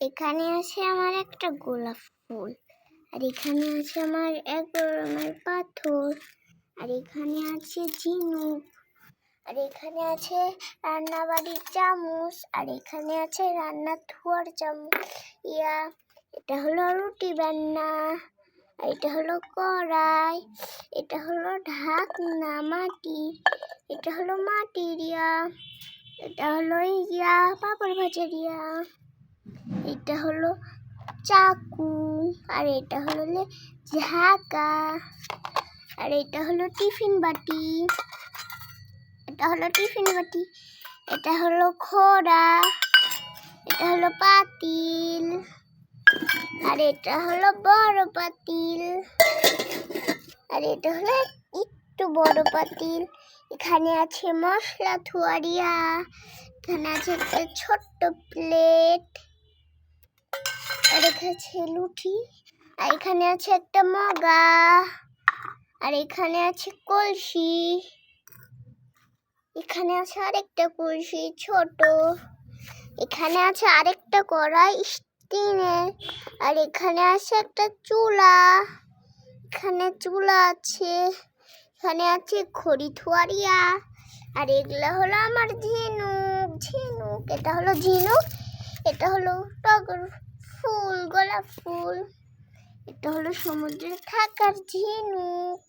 এখানে আছে আমার একটা গোলাপ ফুল, আর এখানে আছে আমার এক রকমের পাথর, আর এখানে আছে ঝিনুক, আর এখানে আছে রান্নাবাড়ির চামচ, আর এখানে আছে রান্না ধোয়ার চামচ। ইয়া, এটা হলো রুটি বান্না, আর এটা হলো কড়াই, এটা হলো ঢাকনা, মাটি, এটা হলো মাটির ইয়া, এটা হলো ইয়া, পাপড় ভাজার ইয়া। এটা হলো চাকু, আর এটা হলো ঝাঁকা, আর এটা হলো টিফিন বাটি, এটা হলো টিফিন বাটি, এটা হলো খোড়া, এটা হলো পাতিল, আর এটা হলো বড় পাতিল, আর এটা হলো একটু বড় পাতিল। এখানে আছে মশলা থুয়ারিয়া এখানে আছে একটা ছোট্ট প্লেট আছে লুঠি আর এখানে আছে একটা মগা। আর এখানে আছে কলসি। এখানে আছে আরেকটা কলসি ছোট। এখানে আছে আরেকটা কড়াই স্টিনের আর এখানে আছে একটা চুলা। এখানে চুলা আছে। এখানে আছে খড়ি থুয়ারিয়া। আর এগুলা হলো আমার ঝিনুক। ঝিনুক, এটা হলো ঝিনুক, এটা হলো টগর। গোলাপ ফুল। এটা হলো সমুদ্রে থাকার ঝিনুক।